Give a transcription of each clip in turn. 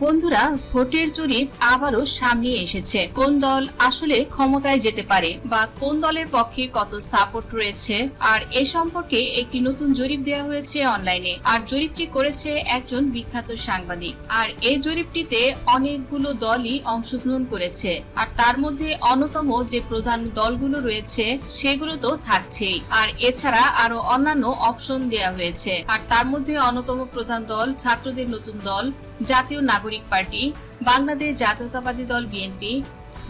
বন্ধুরা, ভোটের জরিপ আবারও সামনে এসেছে। কোন দল আসলে ক্ষমতায় যেতে পারে বা কোন দলের পক্ষে কত সাপোর্ট রয়েছে? আর এ সম্পর্কে একটি নতুন জরিপ দেওয়া হয়েছে অনলাইনে আর জরিপটি করেছে একজন বিখ্যাত সাংবাদিক। আর এই জরিপটিতে অনেকগুলো দলই অংশগ্রহণ করেছে। আর তার মধ্যে অন্যতম যে প্রধান দলগুলো রয়েছে, সেগুলো তো থাকছেই। আর এছাড়া আরও অন্যান্য অপশন দেওয়া হয়েছে। আর তার মধ্যে অন্যতম প্রধান দল ছাত্রদের নতুন দল জাতীয় নাগরিক পার্টি, বাংলাদেশ জাতীয়তাবাদী দল বিএনপি,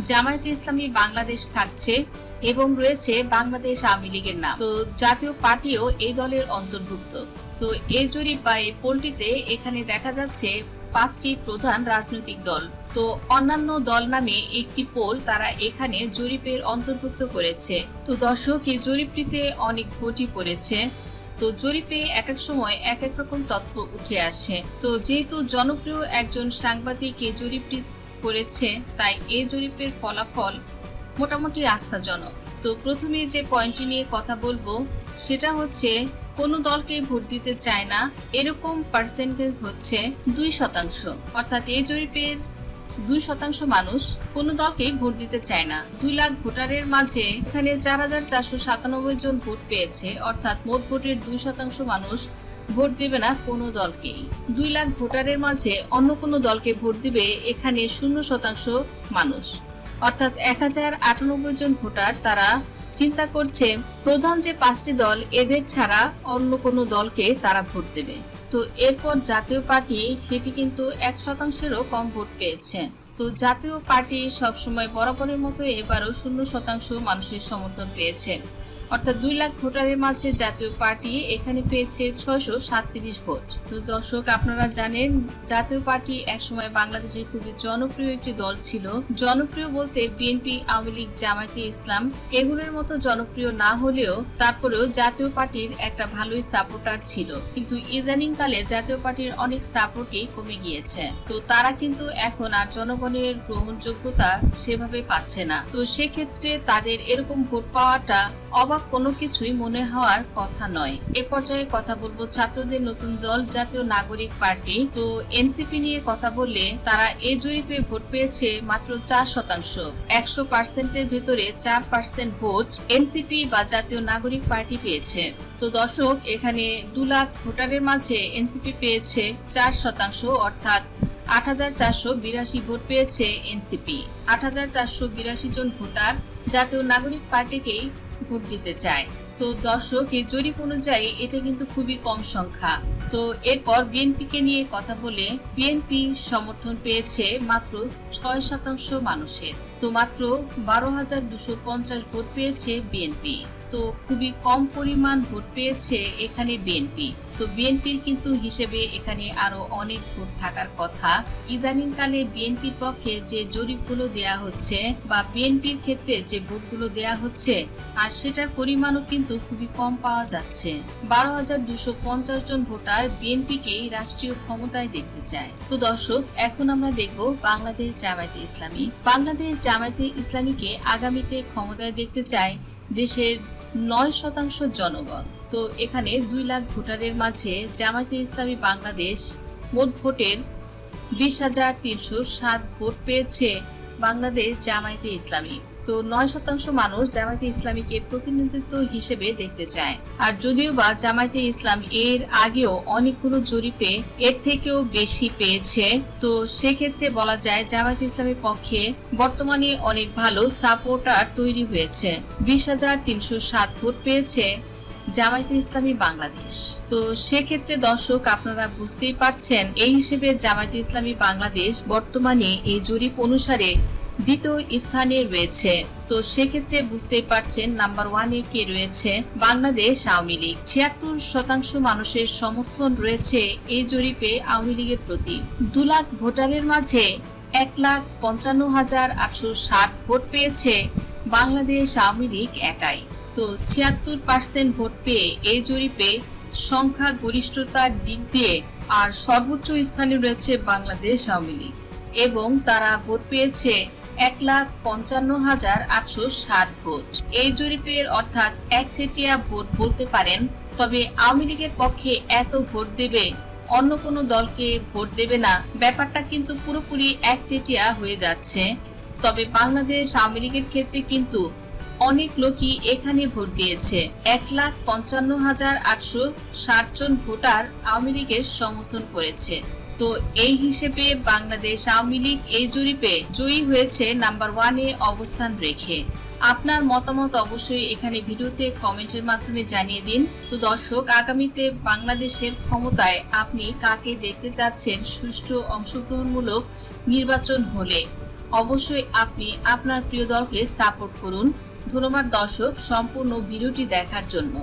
জামায়াতে ইসলামী বাংলাদেশ থাকছে এবং রয়েছে বাংলাদেশ আওয়ামী লীগের নাম। তো জাতীয় পার্টিও এই দলের অন্তর্ভুক্ত। তো এই জরিপ বা এই পোলটিতে এখানে দেখা যাচ্ছে পাঁচটি প্রধান রাজনৈতিক দল। তো অন্যান্য দল নামে একটি পোল তারা এখানে জরিপের অন্তর্ভুক্ত করেছে। তো দর্শক, এই জরিপটিতে অনেক ভোটই পড়েছে। তো জরিপে এক এক সময় এক এক রকম তথ্য উঠে আসে। তো যেহেতু জনপ্রিয় একজন সাংবাদিক এই জরিপটি করেছে, তাই এই জরিপের ফলাফল মোটামুটি আস্থাজনক। তো প্রথমে যে পয়েন্টটি নিয়ে কথা বলব, সেটা হচ্ছে কোনো দলকে ভোট দিতে চায় না, এরকম পার্সেন্টেজ হচ্ছে দুই শতাংশ। অর্থাৎ এই জরিপের দুই শতাংশ মানুষ কোনো দলকে ভোট দিতে চায় না। দুই লাখ ভোটারের মাঝে এখানে চার হাজার চারশো সাতানব্বই জন ভোট পেয়েছে, অর্থাৎ মোট ভোটের দুই শতাংশ মানুষ ভোট দেবে না কোনো দলকেই। দুই লাখ ভোটারের মাঝে অন্য কোনো দলকে ভোট দিবে এখানে শূন্য শতাংশ মানুষ। অর্থাৎ এক হাজার আটানব্বই জন ভোটার তারা চিন্তা করছে, প্রধান যে পাঁচটি দল, এদের ছাড়া অন্য কোনো দলকে তারা ভোট দেবে। তো এরপর জাতীয় পার্টি সেটি কিন্তু এক শতাংশেরও কম ভোট পেয়েছে। তো জাতীয় পার্টি সবসময় বরাবরের মতো এবারও শূন্য শতাংশ মানুষের সমর্থন পেয়েছে। অর্থাৎ দুই লাখ ভোটারের মাঝে জাতীয় পার্টি এখানে পেয়েছে ছয়শো সাতত্রিশ ভোট। তো দর্শক, আপনারা জানেন, জাতীয় পার্টি একসময় বাংলাদেশের খুবই জনপ্রিয় একটি দল ছিল। জনপ্রিয় বলতে বিএনপি, আওয়ামী লীগ, জামায়াতে ইসলাম, এগুলোর মতো জনপ্রিয় না হলেও তারপরেও জাতীয় পার্টির একটা ভালোই সাপোর্টার ছিল। কিন্তু ইদানিং কালে জাতীয় পার্টির অনেক সাপোর্টই কমে গিয়েছে। তো তারা কিন্তু এখন আর জনগণের গ্রহণযোগ্যতা সেভাবে পাচ্ছে না। তো সেক্ষেত্রে তাদের এরকম ভোট পাওয়াটা অবাক কোনো কিছুই মনে হওয়ার কথা নয়। এ পর্যায়ে কথা বলব ছাত্রদের নতুন দল জাতীয় নাগরিক পার্টি। তো এনসিপি নিয়ে কথা বললে তারা এ জরিপে ভোট পেয়েছে মাত্র চার শতাংশ। একশো পার্সেন্টের ভেতরে চার পার্সেন্ট ভোট এনসিপি বা জাতীয় নাগরিক পার্টি পেয়েছে। তো দর্শক, এখানে দু লাখ ভোটারের মাঝে এনসিপি পেয়েছে চার শতাংশ, অর্থাৎ আট হাজার চারশো বিরাশি ভোট পেয়েছে এনসিপি। আট হাজার চারশো বিরাশি জন ভোটার জাতীয় নাগরিক পার্টিকেই ভোট দিতে চায়। তো দর্শক এই জরিপ অনুযায়ী এটা কিন্তু খুবই কম সংখ্যা। তো এরপর বিএনপিকে নিয়ে কথা বলে বিএনপি সমর্থন পেয়েছে মাত্র ছয় শতাংশ মানুষের। তো মাত্র বারো হাজার দুশো পঞ্চাশ ভোট পেয়েছে বিএনপি। তো খুবই কম পরিমাণ ভোট পেয়েছে এখানে বিএনপি। তো বিএনপির কিন্তু হিসেবে এখানে আরও অনেক ভোট থাকার কথা। ইদানিং কালে বিএনপির পক্ষে যে জরিপগুলো দেয়া হচ্ছে বা বিএনপির ক্ষেত্রে যে ভোটগুলো দেয়া হচ্ছে, আর সেটার পরিমাণও কিন্তু খুবই কম পাওয়া যাচ্ছে। বারো হাজার দুশো পঞ্চাশ জন ভোটার বিএনপিকেই রাষ্ট্রীয় ক্ষমতায় দেখতে চায়। তো দর্শক, এখন আমরা দেখব বাংলাদেশ জামায়াতে ইসলামী। বাংলাদেশ জামায়াতে ইসলামীকে আগামীতে ক্ষমতায় দেখতে চায় দেশের নয় শতাংশ জনগণ। এখানে দুই লাখ ভোটারের মাঝে জামায়াতে ইসলামী বাংলাদেশ মোট ভোটের বিশ হাজার তিনশো সাত ভোট পেয়েছে বাংলাদেশ জামায়াতে ইসলামী। তো নয় শতাংশ মানুষ জামায়াতে ইসলামীকে প্রতিনিধিত্ব হিসেবে দেখতে চায়। আর যদিও বা জামায়াতে ইসলাম এর আগেও অনেকগুলো জরিপে এর থেকেও বেশি পেয়েছে, তো সেক্ষেত্রে বলা যায় জামায়াতে ইসলামের পক্ষে বর্তমানে অনেক ভালো সাপোর্টার তৈরি হয়েছে। বিশ হাজার তিনশো সাত ভোট পেয়েছে জামায়াতে ইসলামী বাংলাদেশ। তো সেক্ষেত্রে দর্শক, আপনারা বুঝতেই পারছেন, এই হিসেবে জামায়াতে ইসলামী বাংলাদেশ বর্তমানে এই জরিপ অনুসারে দ্বিতীয় স্থানে রয়েছে। তো সেক্ষেত্রে বুঝতেই পারছেন, নাম্বার ওয়ানে কে রয়েছে? বাংলাদেশ আওয়ামী লীগ। ছিয়াত্তর শতাংশ মানুষের সমর্থন রয়েছে এই জরিপে আওয়ামী লীগের প্রতি। দু লাখ ভোটারের মাঝে এক লাখ পঞ্চান্ন হাজার আটশো ষাট ভোট পেয়েছে বাংলাদেশ আওয়ামী লীগ একাই। তো ছিয়াত্তর পার্সেন্ট ভোট পেয়ে এই জরিপে সংখ্যা গরিষ্ঠতার দিক দিয়ে আর সর্বোচ্চ স্থানে রয়েছে বাংলাদেশ আওয়ামী লীগ। এবং তারা ভোট পেয়েছে এক লাখ পঞ্চান্ন হাজার আটশো ষাট ভোট। এই জরিপের অর্থাৎ একচেটিয়া ভোট বলতে পারেন, তবে আওয়ামী লীগের পক্ষে এত ভোট দেবে, অন্য কোনো দলকে ভোট দেবে না, ব্যাপারটা কিন্তু পুরোপুরি একচেটিয়া হয়ে যাচ্ছে। তবে বাংলাদেশ আওয়ামী লীগের ক্ষেত্রে কিন্তু অনেক লোকই এখানে ভোট দিয়েছে। এক লাখ পঞ্চান্ন হাজার আটশো ষাট জন ভোটার আওয়ামী লীগের সমর্থন করেছে। তো এই হিসেবে বাংলাদেশ আওয়ামী লীগ এই জরিপে জয়ী হয়েছে নাম্বার ওয়ানে অবস্থান রেখে। আপনার মতামত অবশ্যই এখানে ভিডিওতে কমেন্টের মাধ্যমে জানিয়ে দিন। তো দর্শক, আগামীতে বাংলাদেশের ক্ষমতায় আপনি কাকে দেখতে চাচ্ছেন সুষ্ঠু অংশগ্রহণমূলক নির্বাচন হলে অবশ্যই আপনি আপনার প্রিয় দলকে সাপোর্ট করুন। ধন্যবাদ দর্শক সম্পূর্ণ ভিডিওটি দেখার জন্য।